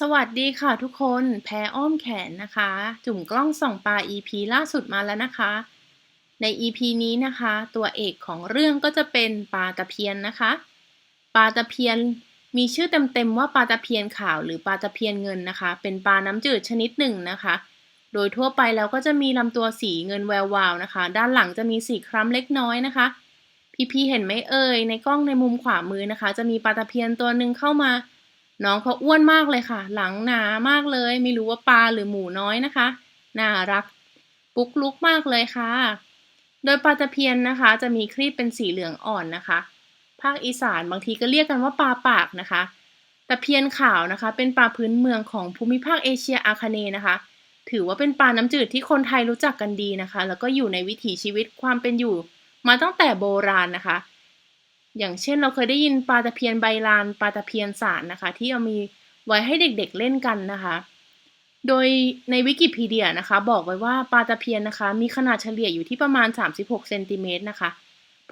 สวัสดีค่ะทุกคน แพรอ้อมแขนนะคะ จุ่มกล้องส่องปลา EP ล่าสุดมาแล้วนะคะ ใน EP นี้นะคะ ตัวเอกของเรื่องก็จะเป็นปลาตะเพียนนะคะ ปลาตะเพียนมีชื่อเต็มๆว่าปลาตะเพียนขาวหรือปลาตะเพียนเงินนะคะ เป็นปลาน้ำจืดชนิดหนึ่งนะคะ โดยทั่วไปแล้วก็จะมีลำตัวสีเงินแวววาวนะคะ ด้านหลังจะมีสีคล้ำเล็กน้อยนะคะ พี่ๆเห็นไหมเอ่ยในกล้องในมุมขวามือนะคะ จะมีปลาตะเพียนตัวหนึ่งเข้ามา น้องเขาอ้วนมากเลยค่ะ หลังหนามากเลย ไม่รู้ว่าปลาหรือหมูน้อยนะคะ น่ารัก ปุกลุกมากเลยค่ะ โดยปลาตะเพียนนะคะ จะมีครีบเป็นสีเหลืองอ่อนนะคะ ภาคอีสานบางทีก็เรียกกันว่าปลาปากนะคะ ตะเพียนขาวนะคะ เป็นปลาพื้นเมืองของภูมิภาคเอเชียอาคเนนะคะ ถือว่าเป็นปลาน้ำจืดที่คนไทยรู้จักกันดีนะคะ แล้วก็อยู่ในวิถีชีวิตความเป็นอยู่ มาตั้งแต่โบราณนะคะ อย่างเช่นเราเคยได้ยินปลาตะเพียนใบลานปลาตะเพียนสารนะคะ ที่เอามีไว้ให้เด็กๆเล่นกันนะคะ โดยในวิกิพีเดียนะคะ บอกไว้ว่าปลาตะเพียนนะคะ มีขนาดเฉลี่ยอยู่ที่ประมาณ 36เซนติเมตรนะคะ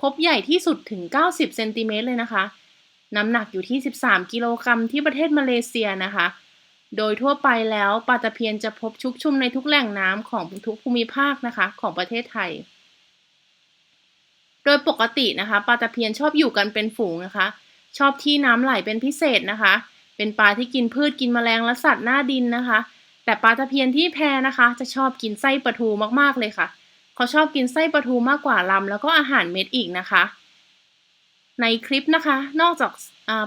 พบใหญ่ที่สุดถึง 90เซนติเมตรเลยนะคะ น้ำหนักอยู่ที่ 13 กิโลกรัมที่ประเทศมาเลเซียนะคะ โดยทั่วไปแล้วปลาตะเพียนจะพบชุกชุมในทุกแหล่งน้ำของทุกภูมิภาคนะคะ ของประเทศไทย โดยปกตินะคะปลาตะเพียนชอบอยู่กันเป็นฝูงนะคะ ชอบที่น้ำไหลเป็นพิเศษนะคะ เป็นปลาที่กินพืชกินแมลงและสัตว์หน้าดินนะคะ แต่ปลาตะเพียนที่แพนะคะ จะชอบกินไส้ปลาทูมากๆเลยค่ะ เขาชอบกินไส้ปลาทูมากกว่าลำแล้วก็อาหารเม็ดอีกนะคะ ในคลิปนะคะ นอกจาก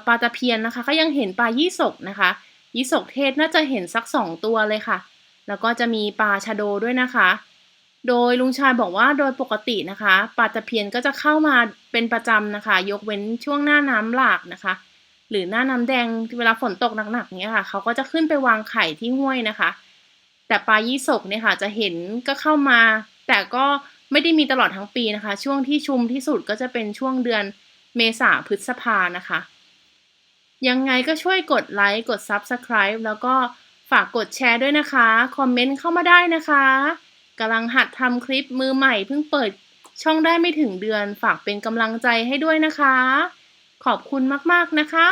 ปลาตะเพียนนะคะ ก็ยังเห็นปลายี่สกนะคะ ยี่สกเทศน่าจะเห็นสักสองตัวเลยค่ะ แล้วก็จะมีปลาชะโดด้วยนะคะ โดยลุงชายบอกว่าโดยปกตินะคะปลาตะเพียนก็จะเข้ามาเป็นประจำนะคะ ยกเว้นช่วงหน้าน้ำหลากนะคะ หรือหน้าน้ำแดงเวลาฝนตกหนักๆเนี้ยค่ะเขาก็จะขึ้นไปวางไข่ที่ห้วยนะคะ แต่ปลายี่สกเนี่ยค่ะจะเห็นก็เข้ามา แต่ก็ไม่ได้มีตลอดทั้งปีนะคะ ช่วงที่ชุมที่สุดก็จะเป็นช่วงเดือนเมษาพฤษภานะคะ ยังไงก็ช่วยกดไลค์กด Subscribe แล้วก็ฝากกดแชร์ด้วยนะคะ คอมเมนต์เข้ามาได้นะคะ กำลังหัดทำคลิปมือใหม่เพิ่งเปิดช่องได้ไม่ถึงเดือนฝากเป็นกำลังใจให้ด้วยนะคะ ขอบคุณมากๆนะคะ